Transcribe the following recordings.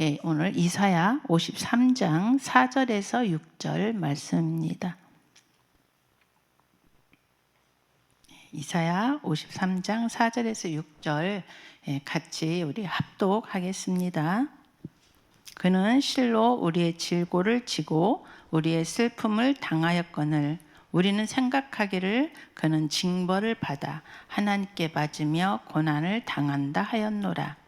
예, 오늘 이사야 53장 4절에서 6절 말씀입니다. 이사야 53장 4절에서 6절 예, 같이 우리 합독하겠습니다. 그는 실로 우리의 질고를 지고 우리의 슬픔을 당하였거늘 우리는 생각하기를 그는 징벌을 받아 하나님께 맞으며 고난을 당한다 하였노라.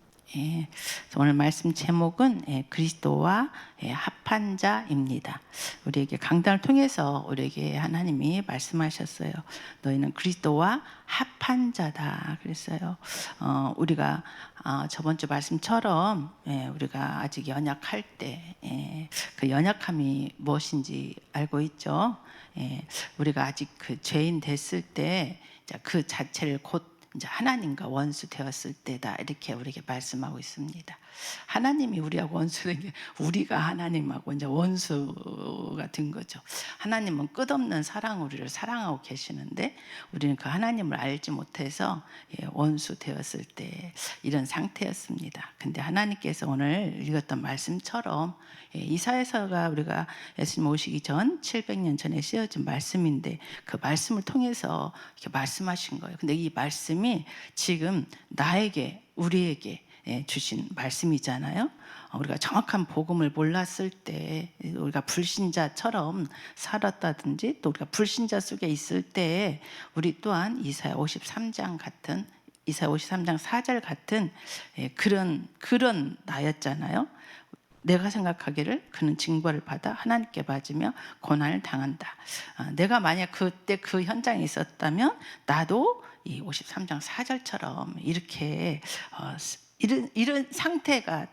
예, 오늘 말씀 제목은 예, 그리스도와 예, 합한 자입니다. 우리에게 강단을 통해서 우리에게 하나님이 말씀하셨어요. 너희는 그리스도와 합한 자다. 그랬어요. 어, 우리가 어, 저번 주 말씀처럼 예, 우리가 아직 연약할 때그 연약함이 무엇인지 알고 있죠. 예, 우리가 아직 그 죄인 됐을 때 그 자체를 곧 이제 하나님과 원수 되었을 때다 이렇게 우리에게 말씀하고 있습니다. 하나님이 우리하고 원수된 게 우리가 하나님하고 이제 원수가 된 거죠. 하나님은 끝없는 사랑 우리를 사랑하고 계시는데 우리는 그 하나님을 알지 못해서 예, 원수 되었을 때 이런 상태였습니다. 근데 하나님께서 오늘 읽었던 말씀처럼 예, 이사야서가 우리가 예수님 오시기 전 700년 전에 쓰여진 말씀인데 그 말씀을 통해서 이렇게 말씀하신 거예요. 근데 이 말씀이 지금 나에게 우리에게 예, 주신 말씀이잖아요. 어, 우리가 정확한 복음을 몰랐을 때 우리가 불신자처럼 살았다든지 또 우리가 불신자 속에 있을 때 우리 또한 이사야 53장 같은 이사야 53장 4절 같은 예, 그런 그런 나였잖아요. 내가 생각하기를 그는 징벌을 받아 하나님께 맞으며 고난을 당한다. 아, 내가 만약 그때 그 현장에 있었다면 나도 이 53장 4절처럼 이렇게 어, 이런 이런 상태가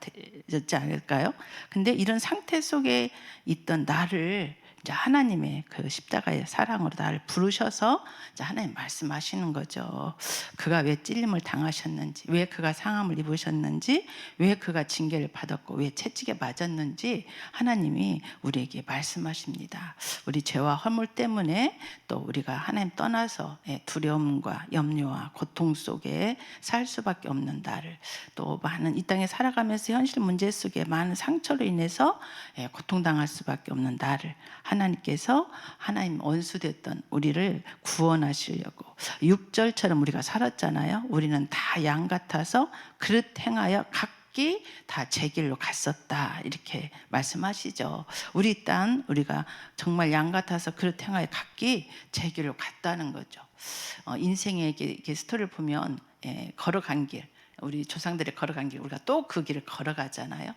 되지 않을까요? 근데 이런 상태 속에 있던 나를 이제 하나님의 그 십자가의 사랑으로 나를 부르셔서 이제 하나님 말씀하시는 거죠. 그가 왜 찔림을 당하셨는지, 왜 그가 상함을 입으셨는지, 왜 그가 징계를 받았고, 왜 채찍에 맞았는지 하나님이 우리에게 말씀하십니다. 우리 죄와 허물 때문에 또 우리가 하나님 떠나서 예, 두려움과 염려와 고통 속에 살 수밖에 없는 나를 또 많은 이 땅에 살아가면서 현실 문제 속에 많은 상처로 인해서 예, 고통당할 수밖에 없는 나를 하나님께서 하나님 원수됐던 우리를 구원하시려고 6절처럼 우리가 살았잖아요. 우리는 다 양 같아서 그릇 행하여 각기 다 제 길로 갔었다. 이렇게 말씀하시죠. 우리 땅 우리가 정말 양 같아서 그릇 행하여 각기 제 길로 갔다는 거죠. 어, 인생의 스토리를 보면 예, 걸어간 길 우리 조상들이 걸어간 길 우리가 또 그 길을 걸어가잖아요.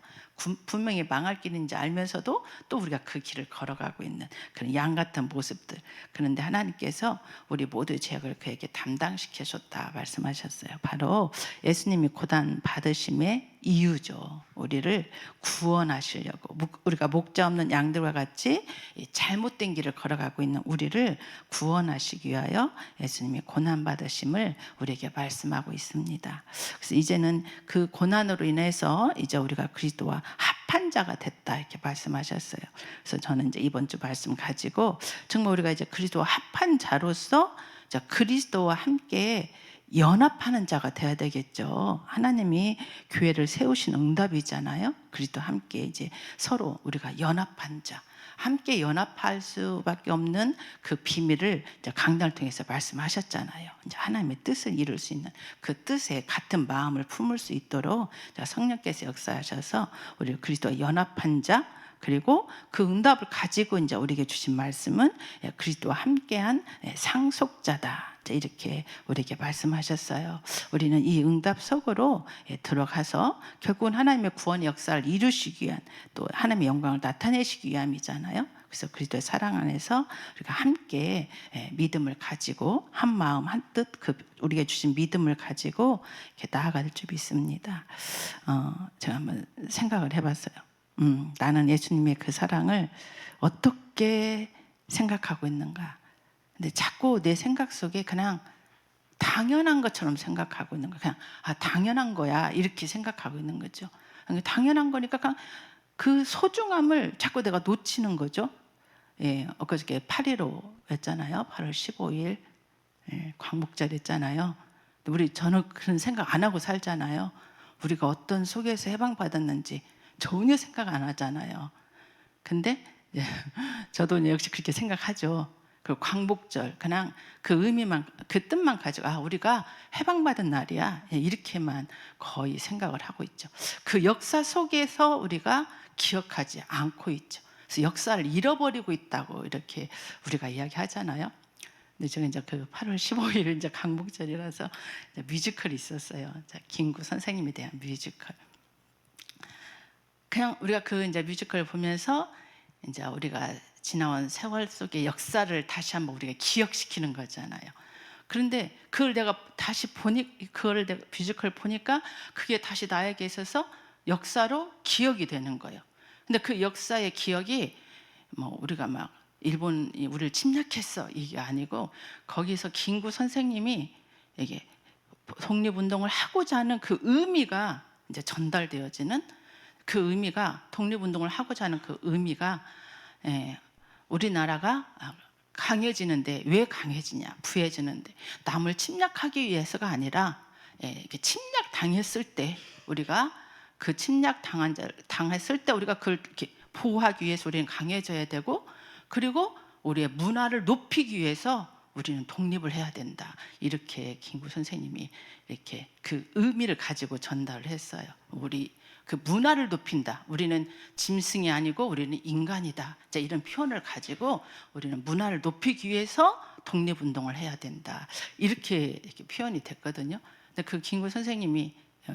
분명히 망할 길인지 알면서도 또 우리가 그 길을 걸어가고 있는 그런 양 같은 모습들. 그런데 하나님께서 우리 모두의 죄악을 그에게 담당시켜 줬다 말씀하셨어요. 바로 예수님이 고단 받으심의 이유죠. 우리를 구원하시려고 우리가 목자 없는 양들과 같이 잘못된 길을 걸어가고 있는 우리를 구원하시기 위하여 예수님이 고난 받으심을 우리에게 말씀하고 있습니다. 그래서 이제는 그 고난으로 인해서 이제 우리가 그리스도와 합한 자가 됐다 이렇게 말씀하셨어요. 그래서 저는 이제 이번 주 말씀 가지고 정말 우리가 이제 그리스도와 합한 자로서 그리스도와 함께 연합하는 자가 되어야 되겠죠. 하나님이 교회를 세우신 응답이잖아요. 그리스도 함께 이제 서로 우리가 연합한 자. 함께 연합할 수밖에 없는 그 비밀을 강단을 통해서 말씀하셨잖아요. 이제 하나님의 뜻을 이룰 수 있는 그 뜻에 같은 마음을 품을 수 있도록 성령께서 역사하셔서 우리 그리스도와 연합한 자 그리고 그 응답을 가지고 이제 우리에게 주신 말씀은 그리스도와 함께한 상속자다. 이렇게 우리에게 말씀하셨어요. 우리는 이 응답 속으로 들어가서 결국은 하나님의 구원 역사를 이루시기 위한 또 하나님의 영광을 나타내시기 위함이잖아요. 그래서 그리스도의 사랑 안에서 우리가 함께 믿음을 가지고 한 마음 한 뜻 그 우리가 주신 믿음을 가지고 이렇게 나아갈 줄 믿습니다. 어, 제가 한번 생각을 해봤어요. 음, 나는 예수님의 그 사랑을 어떻게 생각하고 있는가? 근데 자꾸 내 생각 속에 그냥 당연한 것처럼 생각하고 있는 거야. 그냥 아 당연한 거야 이렇게 생각하고 있는 거죠. 그러니까 당연한 거니까 그냥 그 소중함을 자꾸 내가 놓치는 거죠. 예, 엊그저께 8.15였잖아요. 8월 15일 예, 광복절 했잖아요. 근데 우리 저는 그런 생각 안 하고 살잖아요. 우리가 어떤 속에서 해방받았는지 전혀 생각 안 하잖아요. 근데 예, 저도 역시 그렇게 생각하죠. 그 광복절 그냥 그 의미만 그 뜻만 가지고 아 우리가 해방받은 날이야 예, 이렇게만 거의 생각을 하고 있죠. 그 역사 속에서 우리가 기억하지 않고 있죠. 그래서 역사를 잃어버리고 있다고 이렇게 우리가 이야기하잖아요. 근데 제가 이제 그 8월 15일 이제 강복절이라서 이제 뮤지컬이 있었어요. 김구 선생님에 대한 뮤지컬. 그냥 우리가 그 이제 뮤지컬 보면서 이제 우리가 지나온 세월 속의 역사를 다시 한번 우리가 기억시키는 거잖아요. 그런데 그걸 내가 다시 보니 그걸 내가 뮤지컬 보니까 그게 다시 나에게 있어서 역사로 기억이 되는 거예요. 근데 그 역사의 기억이 뭐 우리가 막 일본이 우리를 침략했어 이게 아니고 거기서 김구 선생님이 이게 독립운동을 하고자 하는 그 의미가 이제 전달되어지는 그 의미가 독립운동을 하고자 하는 그 의미가 예, 우리나라가 아, 강해지는데 왜 강해지냐 부해지는데 남을 침략하기 위해서가 아니라 예, 침략 당했을 때 우리가 그 침략 당한 자 당했을 때 우리가 그걸 보호하기 위해서 우리는 강해져야 되고 그리고 우리의 문화를 높이기 위해서 우리는 독립을 해야 된다. 이렇게 김구 선생님이 이렇게 그 의미를 가지고 전달을 했어요. 우리 그 문화를 높인다. 우리는 짐승이 아니고 우리는 인간이다. 자, 이런 표현을 가지고 우리는 문화를 높이기 위해서 독립운동을 해야 된다. 이렇게, 이렇게 표현이 됐거든요. 근데 그 김구 선생님이 어,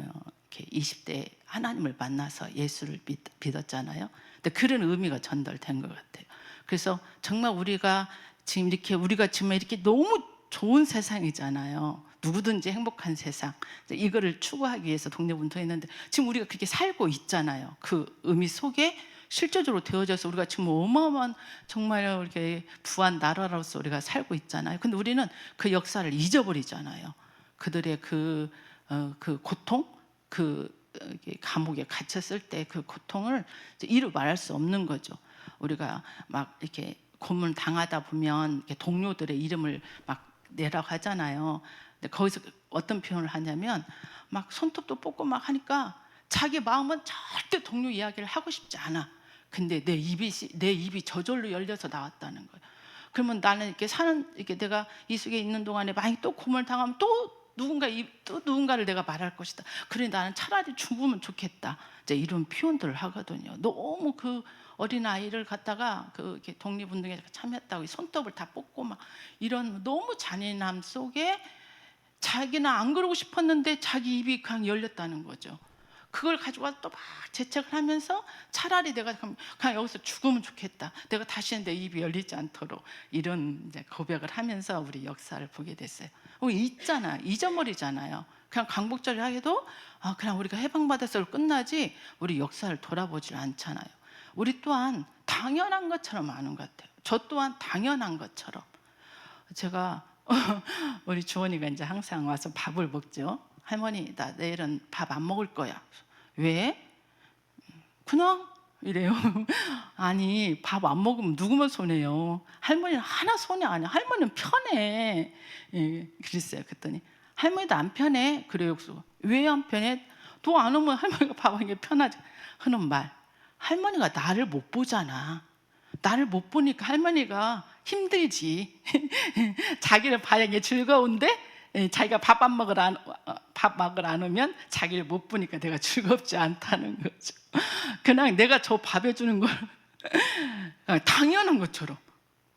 이렇게 20대 하나님을 만나서 예수를 믿, 믿었잖아요. 근데 그런 의미가 전달된 것 같아요. 그래서 정말 우리가 지금 이렇게 우리가 정말 이렇게 너무 좋은 세상이잖아요. 누구든지 행복한 세상. 이거를 추구하기 위해서 독립운동했는데 지금 우리가 그렇게 살고 있잖아요. 그 의미 속에 실제적으로 되어져서 우리가 지금 어마어마한 정말 이렇게 부한 나라로서 우리가 살고 있잖아요. 근데 우리는 그 역사를 잊어버리잖아요. 그들의 그, 어, 그 고통, 그 어, 감옥에 갇혔을 때 그 고통을 이루 말할 수 없는 거죠. 우리가 막 이렇게 고문 당하다 보면 동료들의 이름을 막 내라고 하잖아요. 근데 거기서 어떤 표현을 하냐면 막 손톱도 뽑고 막 하니까 자기 마음은 절대 동료 이야기를 하고 싶지 않아. 근데 내 입이 시- 내 입이 저절로 열려서 나왔다는 거예요. 그러면 나는 이렇게 사는 이렇게 내가 이 속에 있는 동안에 만약 또 고문을 당하면 또 누군가 이- 또 누군가를 내가 말할 것이다. 그래 나는 차라리 죽으면 좋겠다. 이제 이런 표현들을 하거든요. 너무 그 어린 아이를 갖다가 그 독립운동에 참여했다고 이 손톱을 다 뽑고 막 이런 너무 잔인함 속에 자기는 안 그러고 싶었는데 자기 입이 그냥 열렸다는 거죠. 그걸 가지고 와서 또 막 재책을 하면서 차라리 내가 그냥 여기서 죽으면 좋겠다. 내가 다시는 내 입이 열리지 않도록 이런 이제 고백을 하면서 우리 역사를 보게 됐어요. 어, 있잖아. 잊어버리잖아요. 그냥 강복절 하게도 아, 그냥 우리가 해방받아서 끝나지 우리 역사를 돌아보질 않잖아요. 우리 또한 당연한 것처럼 아는 것 같아요. 저 또한 당연한 것처럼. 제가 우리 주원이가 이제 항상 와서 밥을 먹죠. 할머니, 나 내일은 밥 안 먹을 거야. 왜? 그냥 이래요. 아니, 밥 안 먹으면 누구만 손해요? 할머니는 하나 손해 아니야. 할머니는 편해. 예, 그랬어요. 그랬더니 할머니도 안 편해. 그래요. 왜 안 편해? 너안 오면 할머니가 밥하는 게 편하지. 하는 말. 할머니가 나를 못 보잖아. 나를 못 보니까 할머니가 힘들지. 자기를 봐야 게 즐거운데 예, 자기가 밥 안 먹으러 안, 어, 밥 먹으러 안 오면 자기를 못 보니까 내가 즐겁지 않다는 거죠. 그냥 내가 저 밥 해 주는 걸 당연한 것처럼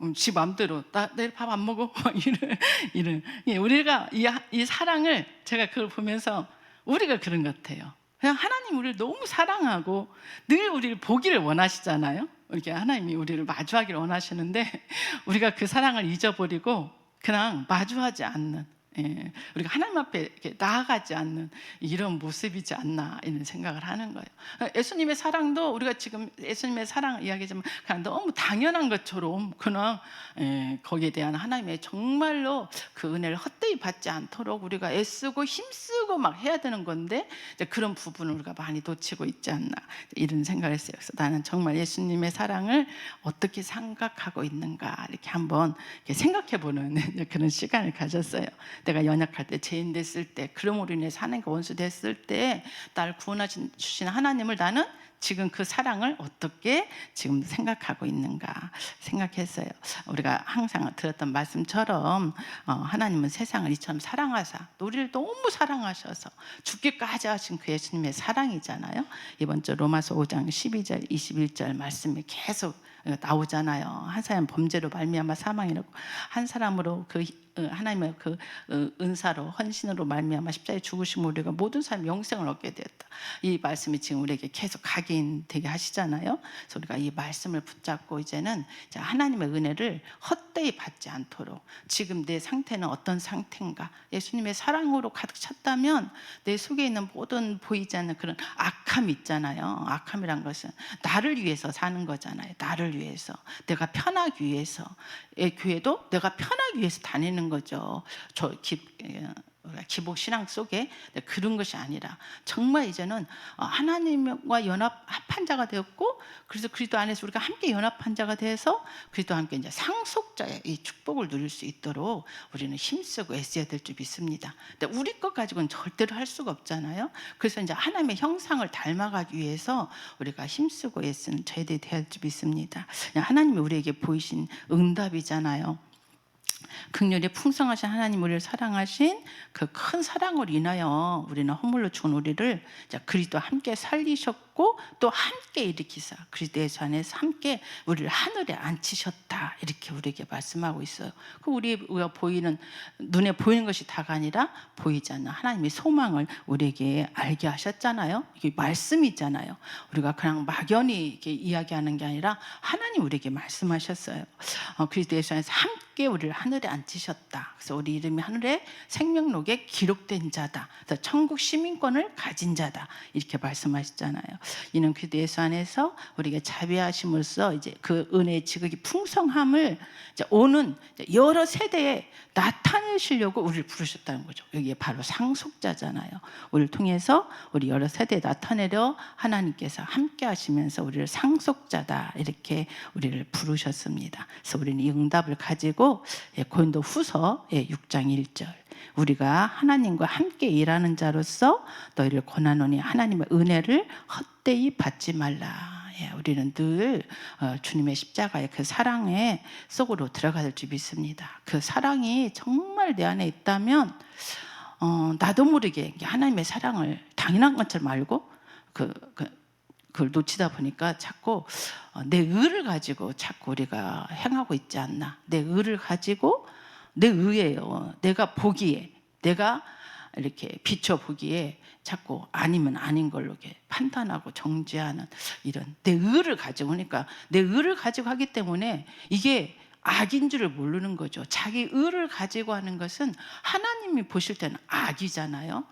음, 지 맘대로 나 내일 밥 안 먹어 막 이런 이런 예, 우리가 이, 하- 이 사랑을 제가 그걸 보면서 우리가 그런 것 같아요. 그냥 하나님 우리를 너무 사랑하고 늘 우리를 보기를 원하시잖아요. 이렇게 하나님이 우리를 마주하기를 원하시는데 우리가 그 사랑을 잊어버리고 그냥 마주하지 않는 예, 우리가 하나님 앞에 이렇게 나아가지 않는 이런 모습이지 않나 이런 생각을 하는 거예요. 예수님의 사랑도 우리가 지금 예수님의 사랑 이야기지만 그냥 너무 당연한 것처럼 그냥 예, 거기에 대한 하나님의 정말로 그 은혜를 헛되이 받지 않도록 우리가 애쓰고 힘쓰고 막 해야 되는 건데 그런 부분을 우리가 많이 놓치고 있지 않나 이런 생각을 했어요. 그래서 나는 정말 예수님의 사랑을 어떻게 생각하고 있는가 이렇게 한번 이렇게 생각해보는 그런 시간을 가졌어요. 내가 연약할 때 죄인 됐을 때 그러므로 인해서 하나님과 원수 됐을 때날 구원하신 주신 하나님을 나는 지금 그 사랑을 어떻게 지금 생각하고 있는가 생각했어요. 우리가 항상 들었던 말씀처럼 어, 하나님은 세상을 이처럼 사랑하사 또 우리를 너무 사랑하셔서 죽기까지 하신 그 예수님의 사랑이잖아요. 이번 주 로마서 5장 12절 21절 말씀이 계속 나오잖아요. 한 사람 범죄로 말미암아 사망이라고 한 사람으로 그 어, 하나님의 그 어, 은사로 헌신으로 말미암아 십자가에 죽으심 우리가 모든 사람 영생을 얻게 되었다. 이 말씀이 지금 우리에게 계속 각인되게 하시잖아요. 그래서 우리가 이 말씀을 붙잡고 이제는 이제 하나님의 은혜를 헛되이 받지 않도록 지금 내 상태는 어떤 상태인가 예수님의 사랑으로 가득 찼다면 내 속에 있는 모든 보이지 않는 그런 악함 있잖아요. 악함이란 것은 나를 위해서 사는 거잖아요. 나를 위해서 내가 편하기 위해서 예, 교회도 내가 편하기 위해서 다니는 거죠. 저 기, 예, 기복 신앙 속에 그런 것이 아니라 정말 이제는 어, 하나님과 연합 합한 자가 되었고 그래서 그리스도 안에서 우리가 함께 연합한 자가 돼서 그리스도 함께 이제 상속자의 이 축복을 누릴 수 있도록 우리는 힘쓰고 애써야 될 줄 믿습니다. 근데 우리 것 가지고는 절대로 할 수가 없잖아요. 그래서 이제 하나님의 형상을 닮아가기 위해서 우리가 힘쓰고 애쓰는 저희들이 돼야 할줄 믿습니다. 하나님이 우리에게 보이신 응답이잖아요. 극렬히 풍성하신 하나님 우리를 사랑하신 그 큰 사랑을 인하여 우리는 허물로 죽은 우리를 그리스도 함께 살리셨고 또 함께 일으키사 그리스도 예수 안에서 함께 우리를 하늘에 앉히셨다 이렇게 우리에게 말씀하고 있어요. 그 우리가 보이는 눈에 보이는 것이 다가 아니라 보이지 않는 하나님의 소망을 우리에게 알게 하셨잖아요. 이게 말씀이잖아요. 우리가 그냥 막연히 이렇게 이야기하는 게 아니라 하나님 우리에게 말씀하셨어요. 어, 그리스도 예수 안에서 함께 우리를 하늘에 앉히셨다. 그래서 우리 이름이 하늘의 생명록에 기록된 자다. 그래서 천국 시민권을 가진 자다. 이렇게 말씀하셨잖아요. 이는 그 예수 안에서 우리가 자비하심으로써 이제 그 은혜의 지극이 풍성함을 오는 여러 세대에 나타내시려고 우리를 부르셨다는 거죠. 여기에 바로 상속자잖아요. 우리를 통해서 우리 여러 세대에 나타내려 하나님께서 함께 하시면서 우리를 상속자다. 이렇게 우리를 부르셨습니다. 그래서 우리는 이 응답을 가지고 예, 고린도 후서 6장 예, 1절 우리가 하나님과 함께 일하는 자로서 너희를 권하노니 하나님의 은혜를 헛되이 받지 말라. 예, 우리는 늘 어, 주님의 십자가의 그 사랑의 속으로 들어갈 줄 믿습니다. 그 사랑이 정말 내 안에 있다면 어, 나도 모르게 하나님의 사랑을 당연한 것처럼 알고 그, 그 그걸 놓치다 보니까 자꾸 어, 내 의를 가지고 자꾸 우리가 행하고 있지 않나. 내 의를 가지고 내 의예요. 내가 보기에 내가 이렇게 비춰 보기에 자꾸 아니면 아닌 걸로 이렇게 판단하고 정죄하는 이런 내 의를 가지고 그러니까 내 의를 가지고 하기 때문에 이게 악인 줄을 모르는 거죠. 자기 의를 가지고 하는 것은 하나님이 보실 때는 악이잖아요.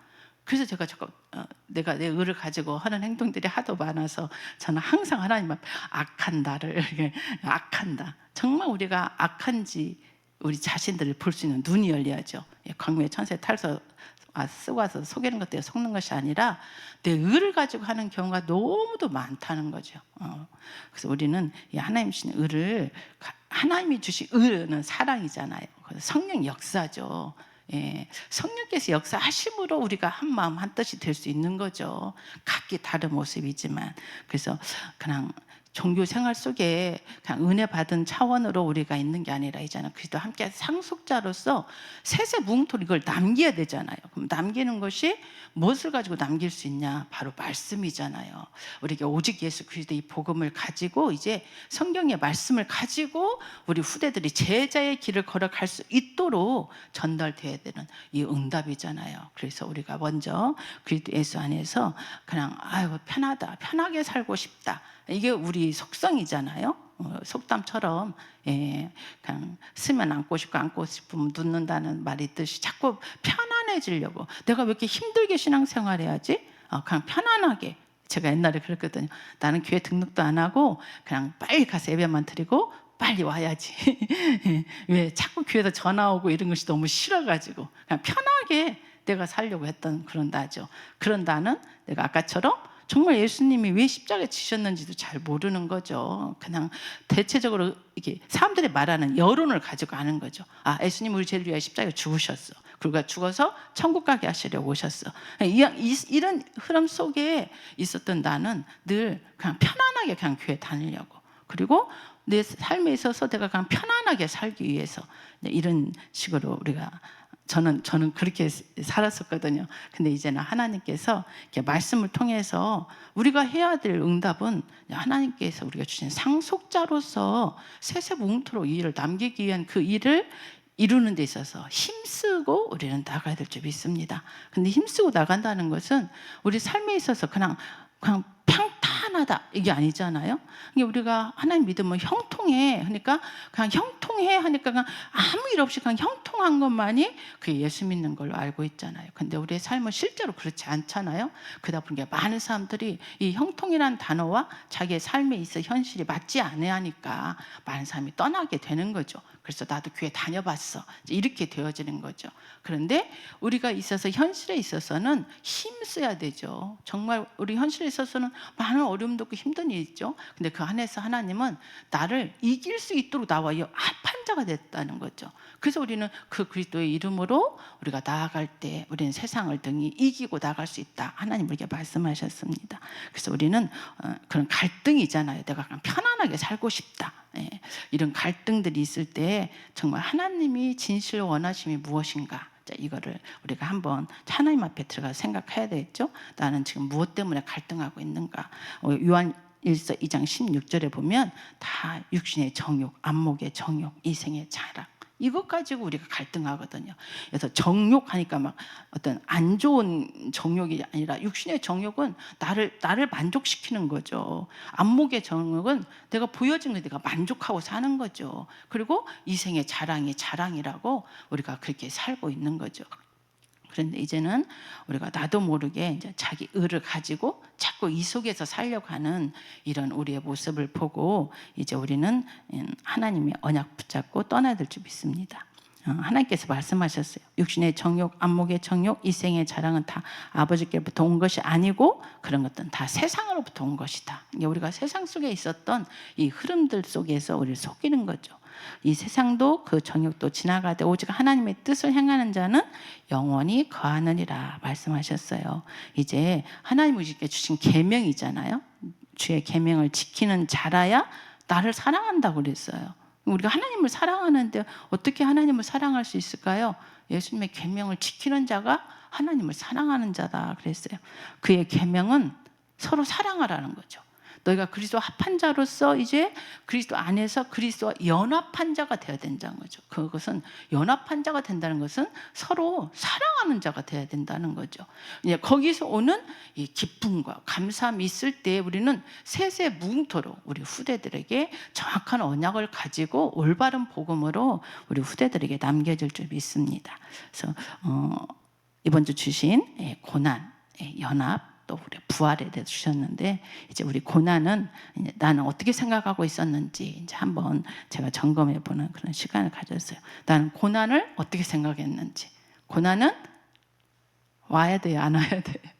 그래서 제가 자꾸 어, 내가 내 의를 가지고 하는 행동들이 하도 많아서 저는 항상 하나님 앞에 악한 나를 악한다. 정말 우리가 악한지 우리 자신들을 볼 수 있는 눈이 열려야죠. 예, 광명의 천세 탈서 아, 쓰고 와서 속이는 것들에 속는 것이 아니라 내 의를 가지고 하는 경우가 너무도 많다는 거죠. 어. 그래서 우리는 이 하나님 주신 의를 하나님이 주신 의는 사랑이잖아요. 성령 역사죠. 예, 성령께서 역사하심으로 우리가 한 마음 한 뜻이 될 수 있는 거죠. 각기 다른 모습이지만 그래서 그냥 종교 생활 속에 그냥 은혜 받은 차원으로 우리가 있는 게 아니라 이제는 그리스도 함께 상속자로서 세세 뭉토리 이걸 남겨야 되잖아요. 그럼 남기는 것이 무엇을 가지고 남길 수 있냐? 바로 말씀이잖아요. 우리가 오직 예수 그리스도의 복음을 가지고 이제 성경의 말씀을 가지고 우리 후대들이 제자의 길을 걸어갈 수 있도록 전달돼야 되는 이 응답이잖아요. 그래서 우리가 먼저 그리스도 예수 안에서 그냥 아유 편하다, 편하게 살고 싶다. 이게 우리 속성이잖아요. 어, 속담처럼 예, 그냥 쓰면 안고 싶고 안고 싶으면 눕는다는 말이 있듯이 자꾸 편안해지려고 내가 왜 이렇게 힘들게 신앙생활 해야지? 어, 그냥 편안하게 제가 옛날에 그랬거든요. 나는 교회 등록도 안 하고 그냥 빨리 가서 예배만 드리고 빨리 와야지. 왜 자꾸 교회에서 전화 오고 이런 것이 너무 싫어가지고 그냥 편하게 내가 살려고 했던 그런 나죠. 그런 나는 내가 아까처럼 정말 예수님이 왜 십자가에 지셨는지도 잘 모르는 거죠. 그냥 대체적으로 이게 사람들이 말하는 여론을 가지고 아는 거죠. 아, 예수님 우리 죄를 위하여 십자가에 죽으셨어. 그리고 죽어서 천국 가게 하시려고 오셨어. 이, 이, 이런 흐름 속에 있었던 나는 늘 그냥 편안하게 그냥 교회 다니려고. 그리고 내 삶에 있어서 내가 그냥 편안하게 살기 위해서 이런 식으로 우리가 저는 저는 그렇게 살았었거든요. 근데 이제는 하나님께서 말씀을 통해서 우리가 해야 될 응답은 하나님께서 우리가 주신 상속자로서 세세뭉토록 이 일을 남기기 위한 그 일을 이루는 데 있어서 힘쓰고 우리는 나가야 될 줄 믿습니다. 근데 힘쓰고 나간다는 것은 우리 삶에 있어서 그냥 그냥 평 탄하다 이게 아니잖아요. 이게 우리가 하나님 믿으면 형통해. 그러니까 그냥 형통해 하니까 그냥 아무 일 없이 그냥 형통한 것만이 그게 예수 믿는 걸로 알고 있잖아요. 근데 우리의 삶은 실제로 그렇지 않잖아요. 그러다 보니까 많은 사람들이 이 형통이라는 단어와 자기의 삶에 있어 현실이 맞지 않으니까 많은 사람이 떠나게 되는 거죠. 그래서 나도 교회 다녀봤어. 이렇게 되어지는 거죠. 그런데 우리가 있어서 현실에 있어서는 힘써야 되죠. 정말 우리 현실에 있어서는 많은 어려움도 있고 힘든 일이 있죠. 근데 그 안에서 하나님은 나를 이길 수 있도록 나와 이 합한 자가 됐다는 거죠. 그래서 우리는 그 그리스도의 이름으로 우리가 나아갈 때 우리는 세상을 등이 이기고 나갈 수 있다. 하나님 우리에게 말씀하셨습니다. 그래서 우리는 어, 그런 갈등이잖아요. 내가 그냥 편안하게 살고 싶다. 예, 이런 갈등들이 있을 때 정말 하나님이 진실 원하심이 무엇인가? 자, 이거를 우리가 한번 하나님 앞에 들어가 서 생각해야 되겠죠. 나는 지금 무엇 때문에 갈등하고 있는가? 어, 요한 1서 2장 16절에 보면 다 육신의 정욕, 안목의 정욕, 이생의 자랑 이것 가지고 우리가 갈등하거든요. 그래서 정욕하니까 막 어떤 안 좋은 정욕이 아니라 육신의 정욕은 나를 나를 만족시키는 거죠. 안목의 정욕은 내가 보여진 거 내가 만족하고 사는 거죠. 그리고 이생의 자랑이 자랑이라고 우리가 그렇게 살고 있는 거죠. 그런데 이제는 우리가 나도 모르게 이제 자기 의를 가지고 자꾸 이 속에서 살려고 하는 이런 우리의 모습을 보고 이제 우리는 하나님의 언약 붙잡고 떠나야 될 줄 믿습니다. 어, 하나님께서 말씀하셨어요. 육신의 정욕, 안목의 정욕, 이생의 자랑은 다 아버지께부터 온 것이 아니고 그런 것들은 다 세상으로부터 온 것이다. 우리가 세상 속에 있었던 이 흐름들 속에서 우리를 속이는 거죠. 이 세상도 그 정욕도 지나가되 오직 하나님의 뜻을 행하는 자는 영원히 거하느니라 말씀하셨어요. 이제 하나님 우리에게 주신 계명이잖아요. 주의 계명을 지키는 자라야 나를 사랑한다고 그랬어요. 우리가 하나님을 사랑하는데 어떻게 하나님을 사랑할 수 있을까요? 예수님의 계명을 지키는 자가 하나님을 사랑하는 자다 그랬어요. 그의 계명은 서로 사랑하라는 거죠. 너희가 그리스도 합한 자로서 이제 그리스도 안에서 그리스도와 연합한 자가 되어야 된다는 거죠. 그것은 연합한 자가 된다는 것은 서로 사랑하는 자가 되어야 된다는 거죠. 이제 거기서 오는 이 기쁨과 감사함이 있을 때 우리는 세세 무토록 우리 후대들에게 정확한 언약을 가지고 올바른 복음으로 우리 후대들에게 남겨질 줄 믿습니다. 그래서 어, 이번 주 주신 예, 고난, 예, 연합 또 우리 부활에 대해 주셨는데 이제 우리 고난은 이제 나는 어떻게 생각하고 있었는지 이제 한번 제가 점검해 보는 그런 시간을 가졌어요. 나는 고난을 어떻게 생각했는지. 고난은 와야 돼요, 안 와야 돼요.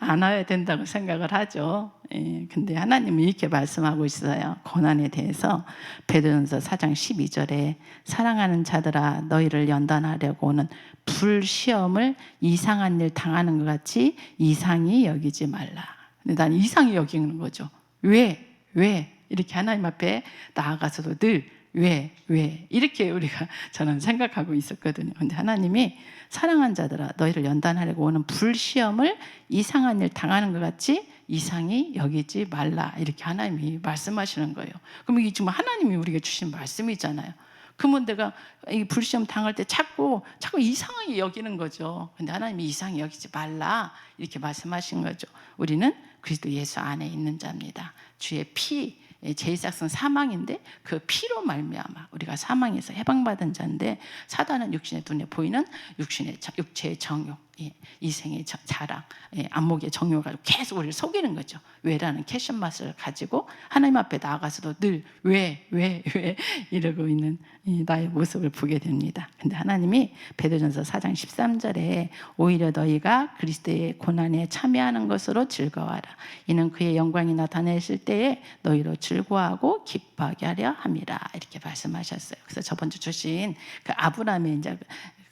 안 와야 된다고 생각을 하죠. 예, 근데 하나님은 이렇게 말씀하고 있어요. 고난에 대해서 베드로전서 4장 12절에 사랑하는 자들아 너희를 연단하려고 오는 불시험을 이상한 일 당하는 것 같이 이상히 여기지 말라. 근데 난 이상히 여기는 거죠. 왜? 왜? 이렇게 하나님 앞에 나아가서도 늘 왜? 왜? 이렇게 우리가 저는 생각하고 있었거든요. 근데 하나님이 사랑한 자들아 너희를 연단하려고 오는 불시험을 이상한 일 당하는 것 같이 이상히 여기지 말라. 이렇게 하나님이 말씀하시는 거예요. 그럼 이게 지금 하나님이 우리에게 주신 말씀이잖아요. 그러면 내가 이 불시험 당할 때 자꾸 자꾸 이상하게 여기는 거죠. 근데 하나님이 이상히 여기지 말라 이렇게 말씀하신 거죠. 우리는 그리스도 예수 안에 있는 자입니다. 주의 피 예, 제이삭은 사망인데 그 피로 말미암아 우리가 사망에서 해방받은 자인데 사단은 육신의 눈에 보이는 육신의 자- 육체의 정욕, 예, 이생의 자- 자랑, 예, 안목의 정욕을 가지고 계속 우리를 속이는 거죠. 왜라는 캐션 맛을 가지고 하나님 앞에 나아가서도 늘 왜, 왜, 왜 이러고 있는 이 나의 모습을 보게 됩니다. 근데 하나님이 베드로전서 4장 13절에 오히려 너희가 그리스도의 고난에 참여하는 것으로 즐거워하라. 이는 그의 영광이 나타내실 때에 너희로 즐거워하고 기뻐하게 하려 함이라. 이렇게 말씀하셨어요. 그래서 저번 주 주신 그 아브라함의 이제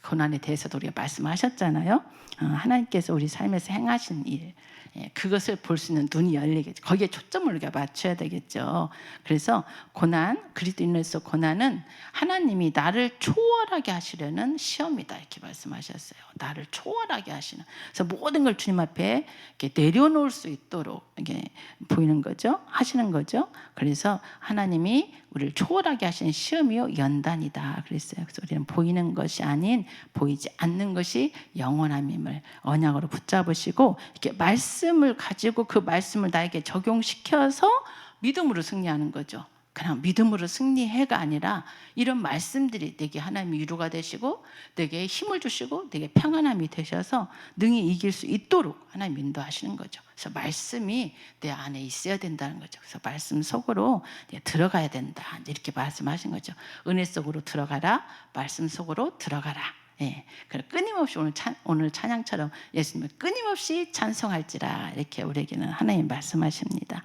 고난에 대해서도 우리가 말씀하셨잖아요. 어, 하나님께서 우리 삶에서 행하신 일, 예, 그것을 볼 수 있는 눈이 열리겠죠. 거기에 초점을 우리가 맞춰야 되겠죠. 그래서 고난, 그리스도인으로서 고난은 하나님이 나를 초월하게 하시려는 시험이다 이렇게 말씀하셨어요. 나를 초월하게 하시는. 그래서 모든 걸 주님 앞에 이렇게 내려놓을 수 있도록 이게 보이는 거죠. 하시는 거죠. 그래서 하나님이 우리를 초월하게 하시는 시험이요 연단이다 그랬어요. 그래서 우리는 보이는 것이 아닌 보이지 않는 것이 영원함임을 언약으로 붙잡으시고 이렇게 말씀 을 가지고 그 말씀을 나에게 적용시켜서 믿음으로 승리하는 거죠. 그냥 믿음으로 승리해가 아니라 이런 말씀들이 내게 하나님이 위로가 되시고 내게 힘을 주시고 내게 평안함이 되셔서 능히 이길 수 있도록 하나님 인도하시는 거죠. 그래서 말씀이 내 안에 있어야 된다는 거죠. 그래서 말씀 속으로 들어가야 된다. 이렇게 말씀하신 거죠. 은혜 속으로 들어가라. 말씀 속으로 들어가라. 예, 그래 끊임없이 오늘 찬, 오늘 찬양처럼 예수님을 끊임없이 찬송할지라 이렇게 우리에게는 하나님 말씀하십니다.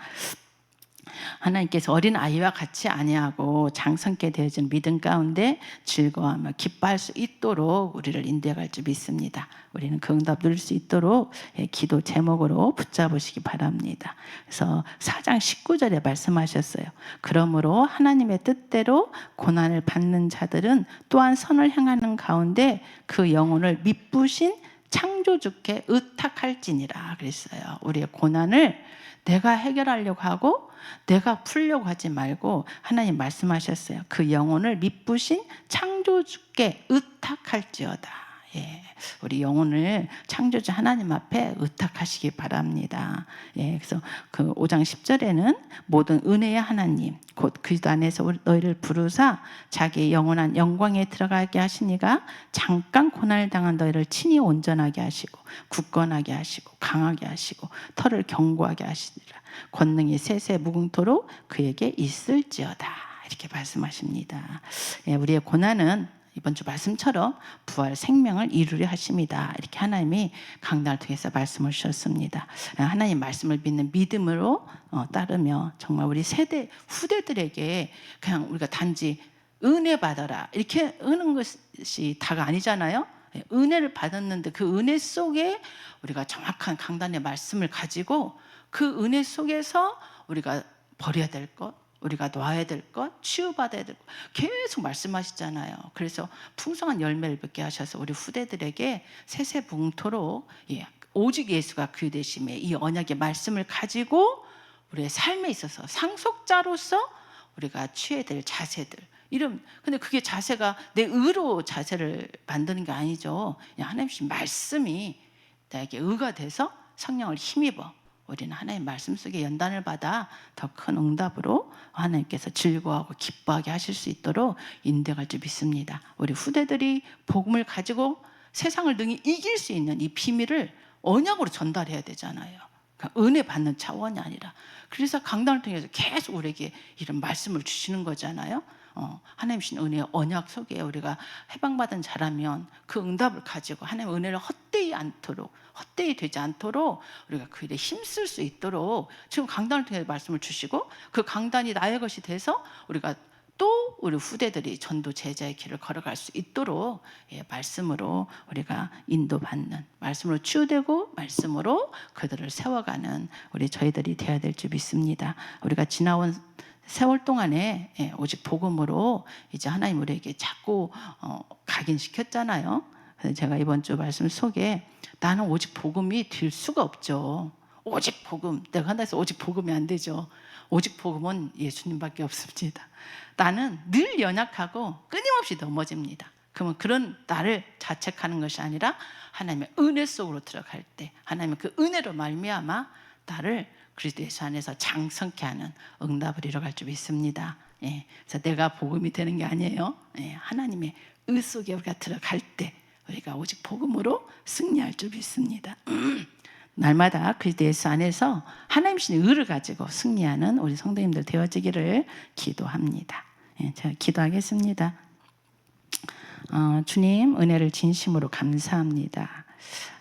하나님께서 어린 아이와 같이 아니하고 장성케 되어진 믿음 가운데 즐거워하며 기뻐할 수 있도록 우리를 인도해갈 줄 믿습니다. 우리는 그 응답 누릴 수 있도록 예, 기도 제목으로 붙잡으시기 바랍니다. 그래서 4장 19절에 말씀하셨어요. 그러므로 하나님의 뜻대로 고난을 받는 자들은 또한 선을 행하는 가운데 그 영혼을 미쁘신 창조주께 의탁할지니라 그랬어요. 우리의 고난을 내가 해결하려고 하고 내가 풀려고 하지 말고 하나님 말씀하셨어요. 그 영혼을 미쁘신 창조주께 의탁할지어다. 예, 우리 영혼을 창조주 하나님 앞에 의탁하시기 바랍니다. 예, 그래서 그 5장 10절에는 모든 은혜의 하나님 곧 그리스도 안에서 너희를 부르사 자기의 영원한 영광에 들어가게 하시니가 잠깐 고난을 당한 너희를 친히 온전하게 하시고 굳건하게 하시고 강하게 하시고 털을 견고하게 하시리라 권능이 세세 무궁토록 그에게 있을지어다 이렇게 말씀하십니다. 예, 우리의 고난은 이번 주 말씀처럼 부활 생명을 이루려 하십니다. 이렇게 하나님이 강단을 통해서 말씀을 주셨습니다. 하나님 말씀을 믿는 믿음으로 어, 따르며 정말 우리 세대 후대들에게 그냥 우리가 단지 은혜 받아라 이렇게 하는 것이 다가 아니잖아요. 예, 은혜를 받았는데 그 은혜 속에 우리가 정확한 강단의 말씀을 가지고 그 은혜 속에서 우리가 버려야 될 것, 우리가 놔야 될 것, 치유받아야 될 것, 계속 말씀하시잖아요. 그래서 풍성한 열매를 맺게 하셔서 우리 후대들에게 세세붕토록 예, 오직 예수가 그 대심에 이 언약의 말씀을 가지고 우리의 삶에 있어서 상속자로서 우리가 취해야 될 자세들. 이런 근데 그게 자세가 내 의로 자세를 만드는 게 아니죠. 하나님의 말씀이 나에게 의가 돼서 성령을 힘입어 우리는 하나님 말씀 속에 연단을 받아 더 큰 응답으로 하나님께서 즐거워하고 기뻐하게 하실 수 있도록 인도할 줄 믿습니다. 우리 후대들이 복음을 가지고 세상을 능히 이길 수 있는 이 비밀을 언약으로 전달해야 되잖아요. 그러니까 은혜 받는 차원이 아니라 그래서 강단을 통해서 계속 우리에게 이런 말씀을 주시는 거잖아요. 어, 하나님 신 은혜의 언약 속에 우리가 해방받은 자라면 그 응답을 가지고 하나님 은혜를 헛되이 않도록 헛되이 되지 않도록 우리가 그 일에 힘쓸 수 있도록 지금 강단을 통해 말씀을 주시고 그 강단이 나의 것이 돼서 우리가 또 우리 후대들이 전도 제자의 길을 걸어갈 수 있도록 예, 말씀으로 우리가 인도받는 말씀으로 치유되고 말씀으로 그들을 세워가는 우리 저희들이 되어야 될 줄 믿습니다. 우리가 지나온 세월 동안에 예, 오직 복음으로 이제 하나님 우리에게 자꾸 어, 각인시켰잖아요. 그래서 제가 이번 주 말씀 속에 나는 오직 복음이 될 수가 없죠. 오직 복음. 내가 한다해서 오직 복음이 안 되죠. 오직 복음은 예수님밖에 없습니다. 나는 늘 연약하고 끊임없이 넘어집니다. 그러면 그런 나를 자책하는 것이 아니라 하나님의 은혜 속으로 들어갈 때 하나님의 그 은혜로 말미암아 나를 그리스도 예수 안에서 장성케 하는 응답을 이뤄갈 줄 믿습니다. 예, 그래서 내가 복음이 되는 게 아니에요. 예, 하나님의 의 속에 우리가 들어갈 때 우리가 오직 복음으로 승리할 줄 믿습니다. 날마다 그리스도 예수 안에서 하나님 신 의를 가지고 승리하는 우리 성도님들 되어지기를 기도합니다. 예, 제가 기도하겠습니다. 어, 주님 은혜를 진심으로 감사합니다.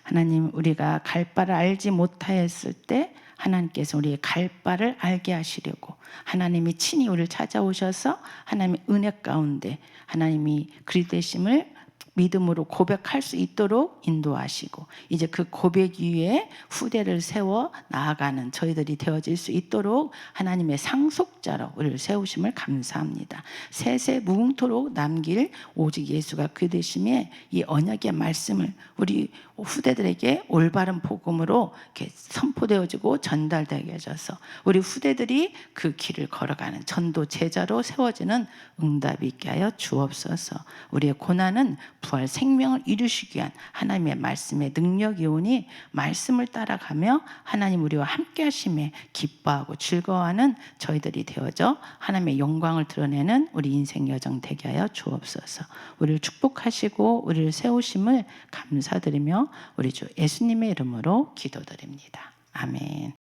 하나님 우리가 갈 바를 알지 못하였을 때 하나님께서 우리의 갈 바를 알게 하시려고 하나님이 친히 우리를 찾아오셔서 하나님의 은혜 가운데 하나님이 그리되심을 믿음으로 고백할 수 있도록 인도하시고 이제 그 고백 위에 후대를 세워 나아가는 저희들이 되어질 수 있도록 하나님의 상속자로 우리를 세우심을 감사합니다. 세세 무궁토록 남길 오직 예수가 그 되심에 이 언약의 말씀을 우리 후대들에게 올바른 복음으로 이렇게 선포되어지고 전달되게 해줘서 우리 후대들이 그 길을 걸어가는 전도 제자로 세워지는 응답이 있게 하여 주옵소서. 우리의 고난은 부활 생명을 이루시기 위한 하나님의 말씀의 능력이 오니 말씀을 따라가며 하나님 우리와 함께 하심에 기뻐하고 즐거워하는 저희들이 되어져 하나님의 영광을 드러내는 우리 인생 여정 되게 하여 주옵소서. 우리를 축복하시고 우리를 세우심을 감사드리며 우리 주 예수님의 이름으로 기도드립니다. 아멘.